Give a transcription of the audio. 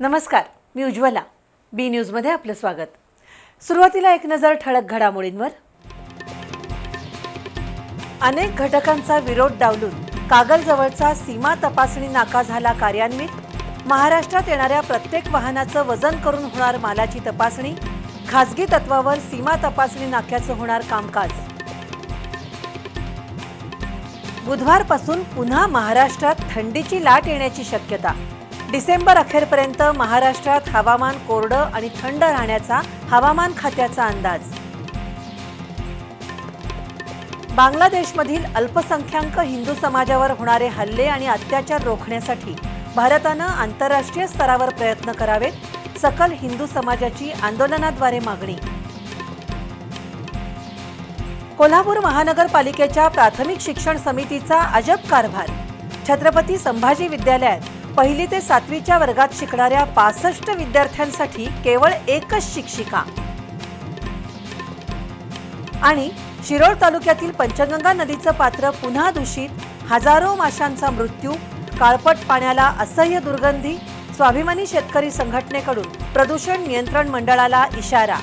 नमस्कार मी उज्ज्वला. बी न्यूजमध्ये आपलं स्वागत. सुरुवातीला एक नजर ठळक घडामोडींवर. अनेक घटकांचा विरोध डावलून कागलजवळचा सीमा तपासणी नाका झाला कार्यान्वित. महाराष्ट्रात येणाऱ्या प्रत्येक वाहनाचं वजन करून होणार मालाची तपासणी. खासगी तत्वावर सीमा तपासणी नाक्याचं होणार कामकाज. बुधवारपासून पुन्हा महाराष्ट्रात थंडीची लाट येण्याची शक्यता. डिसेंबर अखेरपर्यंत महाराष्ट्रात हवामान कोरडं आणि थंड राहण्याचा हवामान खात्याचा अंदाज. बांगलादेशमधील अल्पसंख्याक हिंदू समाजावर होणारे हल्ले आणि अत्याचार रोखण्यासाठी भारतानं आंतरराष्ट्रीय स्तरावर प्रयत्न करावेत सकल हिंदू समाजाची आंदोलनाद्वारे मागणी. कोल्हापूर महानगरपालिकेच्या प्राथमिक शिक्षण समितीचा अजब कारभार. छत्रपती संभाजी विद्यालयात पहिली ते सातवीच्या वर्गात शिकणाऱ्या पासष्ट विद्यार्थ्यांसाठी केवळ एकच शिक्षिका. आणि शिरोळ तालुक्यातील पंचगंगा नदीचं पात्र पुन्हा दूषित हजारो माशांचा मृत्यू काळपट पाण्याला असह्य दुर्गंधी स्वाभिमानी शेतकरी संघटनेकडून प्रदूषण नियंत्रण मंडळाला इशारा.